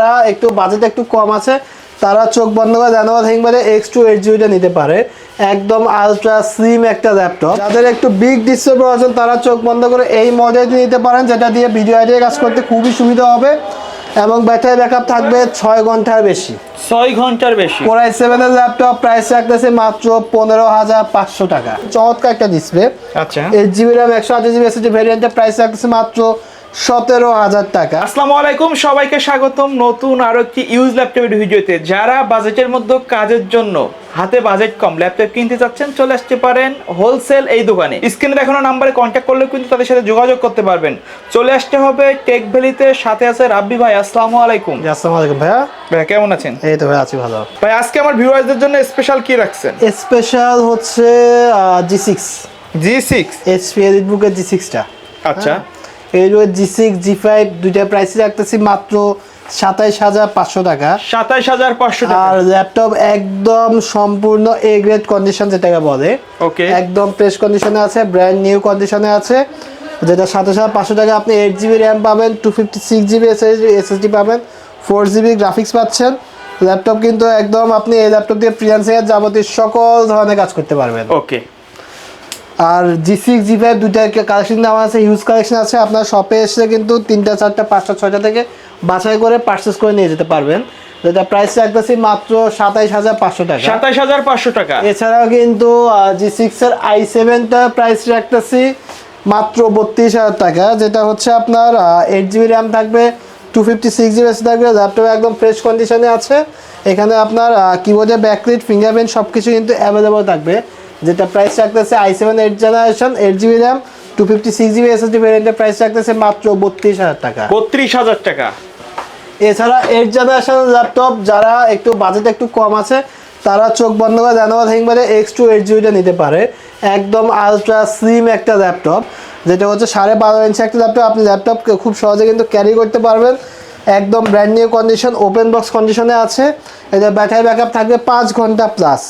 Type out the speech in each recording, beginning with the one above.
যারা একটু বাজেট একটু কম আছে তারা চোখ বন্ধ করে জানোয়া থিংবারে এক্স টু এইট জিবিটা নিতে পারে। একদম আলট্রা স্লিম একটা ল্যাপটপ যাদের একটু বিগ ডিসপ্লে প্রয়োজন তারা চোখ বন্ধ করে এই মডেলটি নিতে পারেন যেটা দিয়ে ভিডিও আইডিয়া কাজ করতে খুবই সুবিধা হবে এবং ব্যাটারি ব্যাকআপ থাকবে ছয় ঘণ্টার বেশি। ছয় ঘণ্টার বেশি। কোরাই সেভেনের ল্যাপটপ প্রাইস রাখতেছে মাত্র পনেরো হাজার পাঁচশো টাকা। চমৎকার একটা ডিসপ্লে আচ্ছা। এইট জিবি র্যাম একশো আঠাশ জিবি এসএসডি ভ্যারিয়েন্টের প্রাইস রাখতেছে মাত্র সতেরো হাজার টাকা। আসসালামু আলাইকুম সবাইকে স্বাগতম নতুন আরও একটি ইউজ ল্যাপটপের ভিডিওতে। যারা বাজেটের মধ্যে কাজের জন্য হাতে বাজেট কম ল্যাপটপ কিনতে চাচ্ছেন চলে আসতে পারেন হোলসেল এই দোকানে। স্ক্রিনে দেখানো নাম্বারে কন্ট্যাক্ট করলে কিন্তু তাদের সাথে যোগাযোগ করতে পারবেন। চলে আসতে হবে টেক ভ্যালিতে সাথে আছে রাব্বি ভাই আসসালামু আলাইকুম আসসালামু আলাইকুম ভাইয়া ভাই কেমন আছেন? এই তো ভাই আছি ভালো। ভাই আজকে আমার ভিউয়ারদের জন্য স্পেশাল কি রাখছেন? স্পেশাল হচ্ছে G six G six HP elite বুকের জি সিক্সটা আচ্ছা। এই জি সিক্স জি ফাইভ দুইটা প্রাইস রাখতেছি মাত্র সাতাইশ হাজার পাঁচশো টাকা। সাতাইশ হাজার পাঁচশো টাকা। আর ল্যাপটপ একদম সম্পূর্ণ এ গ্রেড কন্ডিশন যেটাকে বলে। ওকে একদম ফ্রেশ কন্ডিশনে আছে ব্র্যান্ড নিউ কন্ডিশনে আছে। যেটা সাতাশ হাজার পাঁচশো টাকা আপনি এইট জিবি র্যাম পাবেন two fifty six GB SSD পাবেন ফোর জিবি গ্রাফিক্স পাচ্ছেন। ল্যাপটপ কিন্তু একদম আপনি এই ল্যাপটপ দিয়ে ফ্রিল্যান্সিংয়ের যাবতীয় সকল ধরনের কাজ করতে পারবেন। ওকে আর জি সিক্স জি ফাইভ দুইটা কালেকশন দেওয়া আছে হিউজ কালেকশন আছে। আপনার শপে এসে কিন্তু তিনটা চারটা পাঁচটা ছয়টা থেকে বাছাই করে পারচেস করে নিয়ে যেতে পারবেন। যেটা প্রাইস রাখতেছি মাত্র সাতাইশ হাজার পাঁচশো টাকা। সাতাইশ হাজার পাঁচশো টাকা। এছাড়াও কিন্তু জি সিক্স এর আই সেভেনটা প্রাইস রাখতেছি মাত্র বত্রিশ হাজার টাকা যেটা হচ্ছে আপনার এইট জিবি র্যাম থাকবে টু ফিফটি সিক্স জিবি এসে থাকবে ল্যাপটপ একদম ফ্রেশ কন্ডিশনে আছে। এখানে আপনার কিবোর্ডে ব্যাকলিট ফিঙ্গারপ্রিন্ট সব কিছু কিন্তু অ্যাভেলেবল থাকবে। যেটা প্রাইস রাখতেছে I seven eight generation eight GB RAM two fifty six GB SSD ভ্যারিয়েন্টের price রাখতেছে মাত্র বত্রিশ হাজার টাকা। বত্রিশ হাজার টাকা। এছাড়া এইট জেনারেশন ল্যাপটপ যারা একটু বাজেট একটু কম আছে তারা চোখ বন্ধ করে জানোয়া থিংবারে এক্স টু এইট জিবিটা নিতে পারে। একদম আলট্রা স্লিম একটা ল্যাপটপ যেটা হচ্ছে সাড়ে বারো ইঞ্চি একটা ল্যাপটপ আপনি ল্যাপটপকে খুব সহজে কিন্তু ক্যারি করতে পারবেন। একদম brand new condition open box কন্ডিশনে আছে। এটা ব্যাটারি ব্যাকআপ থাকবে পাঁচ ঘণ্টা প্লাস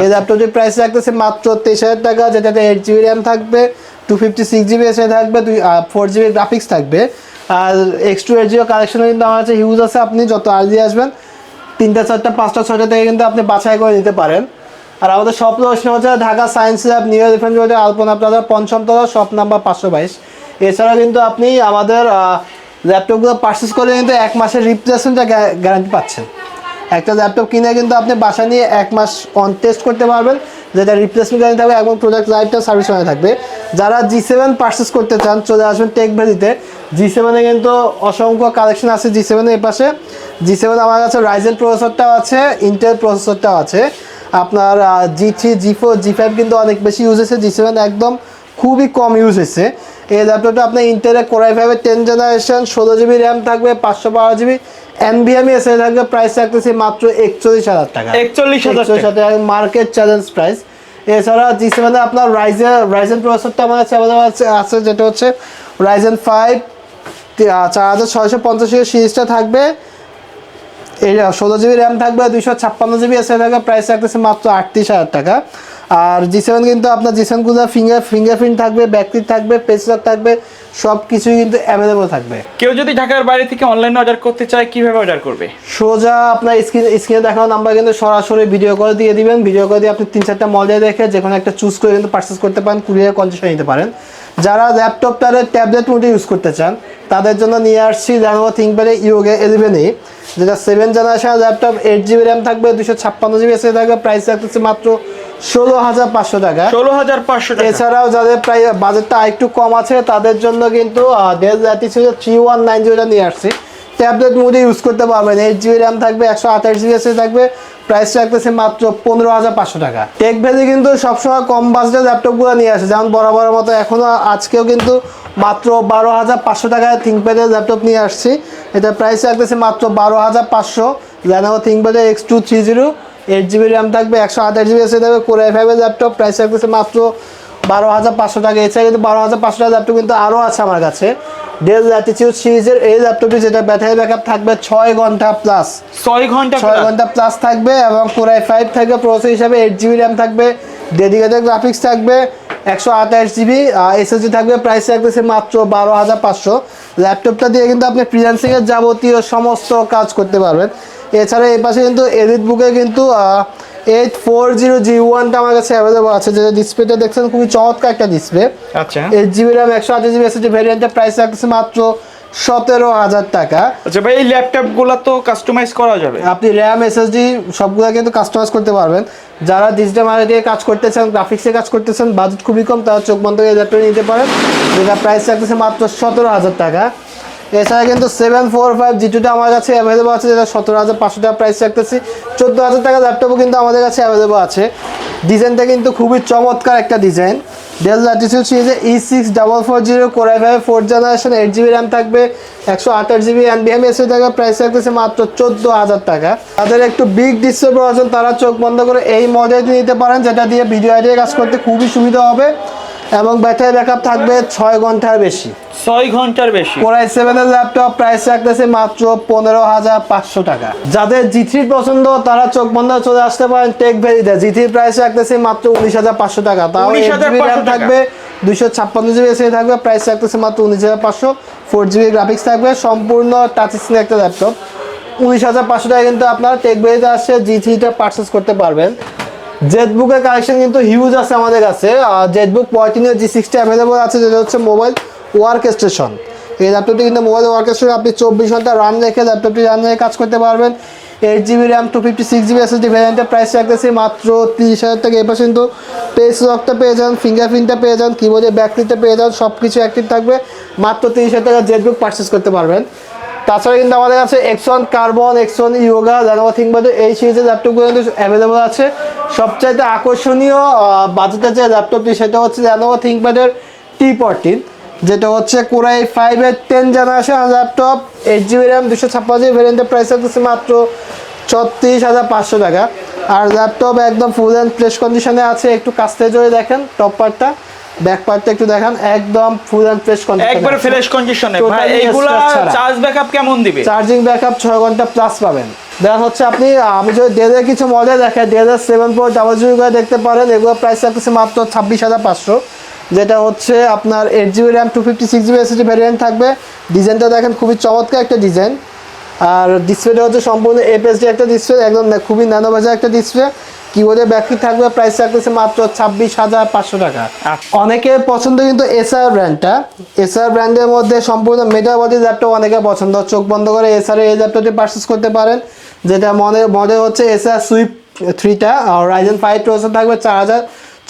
এই ল্যাপটপটির প্রাইস রাখতেছে মাত্র তেইশ হাজার টাকা, যেটাতে এইট জিবি র্যাম থাকবে টু ফিফটি সিক্স জিবি এসে থাকবে, দুই ফোর জিবি গ্রাফিক্স থাকবে। আর এক্স টু এইট জিও কালেকশনে কিন্তু আমার কাছে হিউজ আছে, আপনি যত আর্লি আসবেন, তিনটা, চারটা, পাঁচটা, ছয়টা থেকে কিন্তু আপনি বাছাই করে নিতে পারেন। আর আমাদের শপ লোকেশন হচ্ছে ঢাকা সায়েন্স ল্যাব নিউ রিফান্ড রোডে আলপনা পঞ্চম তলা শপ নাম্বার পাঁচশো বাইশ। এছাড়া কিন্তু আপনি আমাদের ল্যাপটপগুলো পারচেস করে কিন্তু এক মাসের রিপ্লেসমেন্ট গ্যারান্টি পাচ্ছেন। একটা ল্যাপটপ কিনে কিন্তু আপনি বাসা নিয়ে এক মাস অন টেস্ট করতে পারবেন, যেটা রিপ্লেসমেন্ট গ্যারান্টি থাকবে এবং প্রোডাক্ট লাইফটা সার্ভিস মানে থাকবে। যারা জি সেভেন পারচেস করতে চান, চলে আসবেন টেক ভ্যালিতে জি সেভেনে কিন্তু অসংখ্য কালেকশন আছে জি সেভেনের এ পাশে। জি সেভেন আমার কাছে রাইজেন প্রসেসরটাও আছে ইন্টেল প্রসেসরটাও আছে। আপনার G three G four G five কিন্তু অনেক বেশি ইউজ হয়েছে জি সেভেন একদম খুবই কম ইউজ হয়েছে এই ল্যাপটপটা আপনার ইন্টেলের কোরাই ফাইভের টেন জেনারেশন ষোলো জিবি র্যাম থাকবে, পাঁচশো বারো জিবি এনবিএমই এসে থাকবে প্রাইস রাখতেছি মাত্র একচল্লিশ হাজার টাকা। একচল্লিশ হাজার মার্কেট চ্যালেঞ্জ প্রাইস এছাড়া জি সেভেনে আপনার রাইজেন রাইজেন প্রসেসরটা আমার কাছে available আছে আছে যেটা হচ্ছে রাইজেন ফাইভ চার হাজার ছয়শো পঞ্চাশ সিরিজটা থাকবে। এই ষোলো জিবি র্যাম থাকবে দুইশো ছাপ্পান্ন জিবি এসে থাকবে প্রাইস রাখতেছে মাত্র আটত্রিশ হাজার টাকা। আর জি সেভেন কিন্তু আপনার জি সেভেনগুলো ফিঙ্গার ফিঙ্গারপ্রিন্ট থাকবে ব্যাকলিট থাকবে পেসলক থাকবে সব কিছুই কিন্তু অ্যাভেলেবল থাকবে। কেউ যদি ঢাকার বাইরে থেকে অনলাইনে অর্ডার করতে চায় কীভাবে অর্ডার করবে? সোজা আপনার স্ক্রিন স্ক্রিনে দেখানো নাম্বার কিন্তু সরাসরি ভিডিও করে দিয়ে দিবেন। ভিডিও করে দিয়ে আপনি তিন চারটা মডেল দেখে যে কোনো একটা চুজ করে কিন্তু পারচেস করতে পারেন কুরিয়ার কন্ডিশন নিতে পারেন। যারা ল্যাপটপ ল্যাপটপটারে ট্যাবলেট মোডে ইউজ করতে চান তাদের জন্য নিয়ে আসছি জানোয়া থিঙ্কপ্যাডে ইউগে এলিভেনই যেটা seven generation laptop eight GB RAM থাকবে দুশো ছাপ্পান্ন জিবি এসে থাকবে প্রাইস রাখতেছে মাত্র ষোলো হাজার পাঁচশো টাকা। ষোলো হাজার পাঁচশো টাকা। এছাড়াও যাদের প্রায় বাজেটটা একটু কম আছে তাদের জন্য কিন্তু Dell Latitude three one nine জিরোটা নিয়ে আসছি। ট্যাবলেট মোডে ইউজ করতে পারবেন। এইট জিবি র্যাম থাকবে একশো আঠাশ জিবি এসে থাকবে। প্রাইস রাখতেছে মাত্র পনেরো হাজার পাঁচশো টাকা। টেক ভ্যালি কিন্তু সবসময় কম বাজেটের ল্যাপটপগুলো নিয়ে আসে। যেমন বরাবরের মতো এখনও আজকেও কিন্তু মাত্র বারো হাজার পাঁচশো টাকায় থিঙ্কপ্যাডের ল্যাপটপ নিয়ে আসছি। এটা প্রাইস রাখতেছে মাত্র বারো হাজার পাঁচশো। Lenovo থিঙ্কপ্যাডের X two three zero eight GB RAM থাকবে একশো আঠাশ জিবি এসে থাকবে কোরআই ফাইভের ল্যাপটপ প্রাইস রাখতেছে মাত্র বারো হাজার পাঁচশো টাকা। এছাড়া কিন্তু বারো হাজার পাঁচশো টাকা ল্যাপটপ কিন্তু আরও আছে আমার কাছে। ডেল ল্যাটিচিউড সিরিজের এই ল্যাপটপটি যেটা ব্যাটারি ব্যাকআপ থাকবে ছয় ঘণ্টা প্লাস ছয় ঘণ্টা ছয় ঘণ্টা প্লাস থাকবে এবং কোরআই ফাইভ থাকবে প্রসেসর হিসাবে এইট জিবি র্যাম থাকবে ডেডিকেটেড গ্রাফিক্স থাকবে একশো আঠাশ জিবি এসএসডি থাকবে প্রাইস থাকতেছে মাত্র বারো হাজার পাঁচশো। ল্যাপটপটা দিয়ে কিন্তু আপনি ফ্রিল্যান্সিংয়ের যাবতীয় সমস্ত কাজ করতে পারবেন। এছাড়া এই পাশে কিন্তু এডিট বুকে কিন্তু এইট ফোর জিরো জি ওয়ানটা আমার কাছে অ্যাভেলেবল আছে। যেটা ডিসপ্লেটা দেখছেন খুবই চমৎকার একটা ডিসপ্লে আচ্ছা। এইট জিবি র্যাম একশো আঠাশ জিবি এসএসডি ভ্যারিয়েন্টের প্রাইস রাখতেছে মাত্র সতেরো হাজার টাকা। আচ্ছা ভাই এই ল্যাপটপগুলা তো কাস্টমাইজ করা যাবে। আপনি র্যাম এসএসডি সবগুলো কিন্তু কাস্টমাইজ করতে পারবেন। যারা ডিজিটাল মার্কেটিংয়ে কাজ করতেছেন গ্রাফিক্সে কাজ করতেছেন বাজেট খুবই কম তারা চোখ বন্ধ করে ল্যাপটপ নিতে পারেন। যেটা প্রাইস রাখতেছে মাত্র সতেরো হাজার টাকা। এছাড়া কিন্তু সেভেন ফোর ফাইভ জি টুটা আমার কাছে অ্যাভেলেবল আছে, যেটা সতেরো হাজার পাঁচশো টাকা প্রাইস রাখতেছি। চোদ্দ হাজার টাকা ল্যাপটপও কিন্তু আমাদের কাছে অ্যাভেলেবল আছে। ডিজাইনটা কিন্তু খুবই চমৎকার একটা ডিজাইন ডেল ল্যাটিটিউড সিরিজে E six double four zero core i five four generation eight GB RAM থাকবে, একশো আঠাশ জিবি এনবিএম এসে থাকবে প্রাইস রাখতেছে মাত্র চোদ্দ হাজার টাকা। তাদের একটু বিগ ডিসপ্লে প্রয়োজন তারা চোখ বন্ধ করে এই মডেলটি নিতে পারেন, যেটা দিয়ে ভিডিও আইডিয়া কাজ করতে খুবই সুবিধা হবে। এবং ব্যাটারি ব্যাকআপ থাকবে ছয় ঘণ্টার বেশি। ছয় ঘণ্টার বেশি। কোরাই সেভেনের ল্যাপটপ প্রাইস রাখতেছে মাত্র পনেরো হাজার পাঁচশো টাকা। যাদের জি থ্রি পছন্দ তারা চোখ বন্ধ চলে আসতে পারেন টেক ভ্যালিতে জি থ্রি প্রাইস রাখতেছে মাত্র উনিশ হাজার পাঁচশো টাকা। তাও 19,500 জিবি র্যাম টাকা। থাকবে দুইশো ছাপ্পান্ন জিবি এসে থাকবে প্রাইস রাখতেছে মাত্র উনিশ হাজার পাঁচশো। ফোর জিবি গ্রাফিক্স থাকবে সম্পূর্ণ টাচ স্ক্রিন একটা ল্যাপটপ উনিশ হাজার পাঁচশো টাকা কিন্তু আপনারা টেক ভ্যালিতে আসছে জি থ্রিটা পারচেস করতে পারবেন। জেটবুকের কালেকশন কিন্তু হিউজ আছে আমাদের কাছে। জেটবুক পঁয়ত্রিনের জি সিক্সটি অ্যাভেলেবল আছে, যেটা হচ্ছে মোবাইল ওয়ার্ক স্টেশন এই ল্যাপটপটি কিন্তু মোবাইল ওয়ার্ক স্টেশন আপনি চব্বিশ ঘণ্টা রান রেখে ল্যাপটপটি রান রেখে কাজ করতে পারবেন। Eight GB RAM two fifty six GB SSD ভ্যারিয়েন্টের price রাখতেছি মাত্র তিরিশ হাজার টাকা। এবার কিন্তু পেস লকটা পেয়ে যান ফিঙ্গারপ্রিন্টটা পেয়ে যান কিবোর্ডের ব্যাকপ্রিন্টটা পেয়ে যান সব কিছু অ্যাক্টিভ থাকবে। মাত্র তিরিশ হাজার টাকা জেটবুক পারচেস করতে পারবেন। তাছাড়া কিন্তু আমাদের কাছে X one carbon X one yoga জানোয়া থিঙ্কবাদের এই সিরিজের ল্যাপটপগুলো কিন্তু অ্যাভেলেবল আছে। সবচাইতে আকর্ষণীয় বাজেটের যে ল্যাপটপটি সেটা হচ্ছে জানোয়া থিঙ্কপ্যাডের টি ফোরটিন যেটা হচ্ছে কোরাই ফাইভের ten generation laptop eight GB RAM দুশো ছাপ্পান্ন জিবি ভ্যারিয়েন্টের প্রাইস হচ্ছে মাত্র ছত্রিশ হাজার পাঁচশো টাকা। আর ল্যাপটপ একদম ফুল অ্যান্ড ফ্রেশ কন্ডিশনে আছে, একটু থেকে জোরে দেখেন টপ পার্টটা ব্যাক পার্টটা একটু দেখান একদম ফুল অ্যান্ড ফ্রেশ কন্ডিশন একবারে ফ্রেশ কন্ডিশনে ভাই এইগুলা চার্জ ব্যাকআপ কেমন দিবে? চার্জিং ব্যাকআপ ছয় ঘণ্টা প্লাস পাবেন। দেখা হচ্ছে আপনি আমি যদি ডেলের কিছু মডেল দেখে ডেলের সেভেন ফোর ডাবল জিবি করে দেখতে পারেন এগুলো প্রাইস রাখতেছে মাত্র ছাব্বিশ হাজার পাঁচশো। যেটা হচ্ছে আপনার eight GB RAM two fifty six GB SSD variant থাকবে। ডিজাইনটা দেখেন খুবই চমৎকার একটা ডিজাইন আর ডিসপ্লেটা হচ্ছে সম্পূর্ণ এপিএসডি একটা ডিসপ্লে একদম খুবই ন্যানো বাজার একটা ডিসপ্লে কিবোর্ডের ব্যাটারি থাকবে প্রাইস রাখতেছে মাত্র ছাব্বিশ হাজার পাঁচশো টাকা। আচ্ছা। অনেকের পছন্দ কিন্তু এসআর ব্র্যান্ডটা এসআর ব্র্যান্ডের মধ্যে সম্পূর্ণ মেটাল বডি ল্যাপটপ অনেকের পছন্দ। চোখ বন্ধ করে এসআর এই ল্যাপটপটি পারচেস করতে পারেন। যেটা মনে মডেল হচ্ছে এসআর সুইপ থ্রিটা আর রাইজেন ফাইভ প্রসেসর থাকবে চার হাজার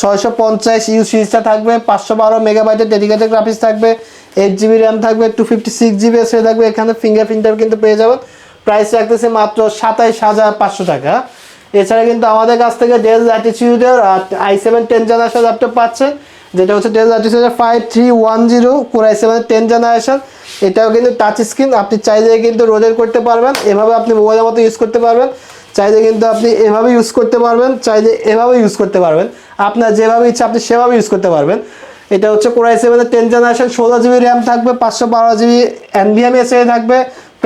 ছয়শো পঞ্চাশ ইউ সিরিজটা থাকবে। পাঁচশো বারো মেগাবাইটের ডেডিকেটেড গ্রাফিক্স থাকবে। এইট জিবি র্যাম থাকবে টু ফিফটি সিক্স জিবি এসে থাকবে। এখানে ফিঙ্গারপ্রিন্টার কিন্তু পেয়ে যাবেন। প্রাইস রাখতেছে মাত্র সাতাইশ হাজার পাঁচশো টাকা। এছাড়া কিন্তু আমাদের কাছ থেকে Dell ল্যাটিচিউডের i seven ten generation laptop পাচ্ছেন যেটা হচ্ছে Dell ল্যাটিচিউডের five three one zero core i seven ten generation এটাও কিন্তু টাচ স্ক্রিন আপনি চাইলে কিন্তু রোলের করতে পারবেন, এভাবে আপনি মোবাইলের মতো ইউজ করতে পারবেন, চাইলে কিন্তু আপনি এভাবে ইউজ করতে পারবেন, চাইলে এভাবে ইউজ করতে পারবেন। আপনার যেভাবে ইচ্ছা আপনি সেভাবে ইউজ করতে পারবেন। এটা হচ্ছে কোর আই সেভেনের টেন জেনারেশন ষোলো জিবি র্যাম থাকবে, পাঁচশো বারো জিবি এনভিএম এসে থাকবে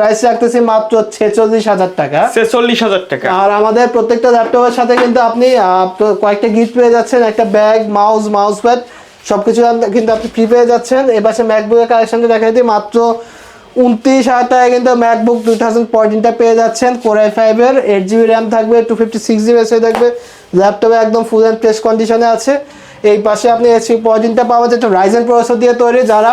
প্রাইস রাখতেছি মাত্র ছেচল্লিশ হাজার টাকা। ছেচল্লিশ হাজার টাকা। আর আমাদের প্রত্যেকটা ল্যাপটপের সাথে কিন্তু আপনি কয়েকটা গিফট পেয়ে যাচ্ছেন একটা ব্যাগ মাউস মাউস প্যাড সবকিছু কিন্তু আপনি ফ্রি পেয়ে যাচ্ছেন। এবার সে ম্যাকবুকের কালেকশনটা দেখা দিই মাত্র উনত্রিশ হাজার টাকায় কিন্তু ম্যাকবুক টু থাউজেন্ড ফোরটিনটা পেয়ে যাচ্ছেন। কোরআই ফাইভের এইট জিবি র্যাম থাকবে টু ফিফটি সিক্স জিবি এসে থাকবে ল্যাপটপে একদম ফুল অ্যান্ড ফ্রেশ কন্ডিশনে আছে। এই পাশে আপনি এসি ফোরটিনটা পাবেন যেটা রাইজেন প্রসেসর দিয়ে তৈরি যারা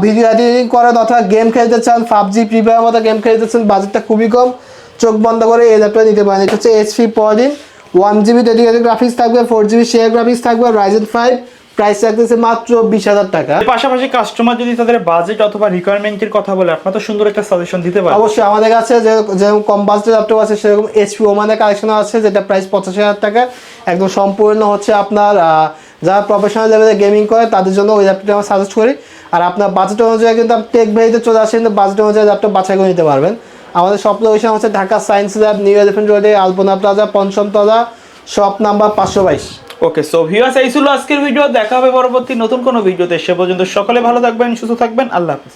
ভিডিও এডিটিং করেন অথবা গেম খেলতে চান পাবজি ফ্রি ফায়ার মতো গেম খেলতে চান বাজেটটা খুবই কম। চোখ বন্ধ করে এই ল্যাপটপ নিতে পারেন। এটা হচ্ছে এইচপি পদিন ওয়ান জিবি ডেডিকেটেড গ্রাফিক্স থাকবে ফোর জিবি শেয়ার গ্রাফিক্স থাকবে রাইজেন ফাইভ প্রাইস রাখতেছে মাত্র বিশ হাজার টাকা। পাশাপাশি কাস্টমার যদি তাদের বাজেট অথবা রিকোয়ারমেন্টের কথা বলে আপনার তো সুন্দর একটা সাজেশন দিতে পারেন। অবশ্যই আমাদের কাছে যে- যেরকম কম বাজেটের ল্যাপটপ আছে সেরকম এইচপি ওমানের কালেকশন আছে যেটা প্রাইস পঁচাশি হাজার টাকা। একদম সম্পূর্ণ হচ্ছে আপনার যারা প্রফেশনাল লেভেলে গেমিং করে, তাদের জন্য ওই ল্যাপটপটা আমরা সাজেস্ট করি। আর আপনার বাজেট অনুযায়ী কিন্তু আপনি টেক ভেরিতে চলে আসেন কিন্তু বাজেট অনুযায়ী ল্যাপটপ বাছাই করে নিতে পারবেন। আমাদের সব লোকেশন হচ্ছে Dhaka science lab new elephant রোডে আলপনা প্লাজা পঞ্চমতলা শপ নাম্বার পাঁচশো বাইশ। ওকে সো ভিউয়ার্স এই ছিল আজকের ভিডিও দেখা হবে পরবর্তী নতুন কোনো ভিডিওতে সে পর্যন্ত সকলে ভালো থাকবেন, সুস্থ থাকবেন। আল্লাহ হাফেজ।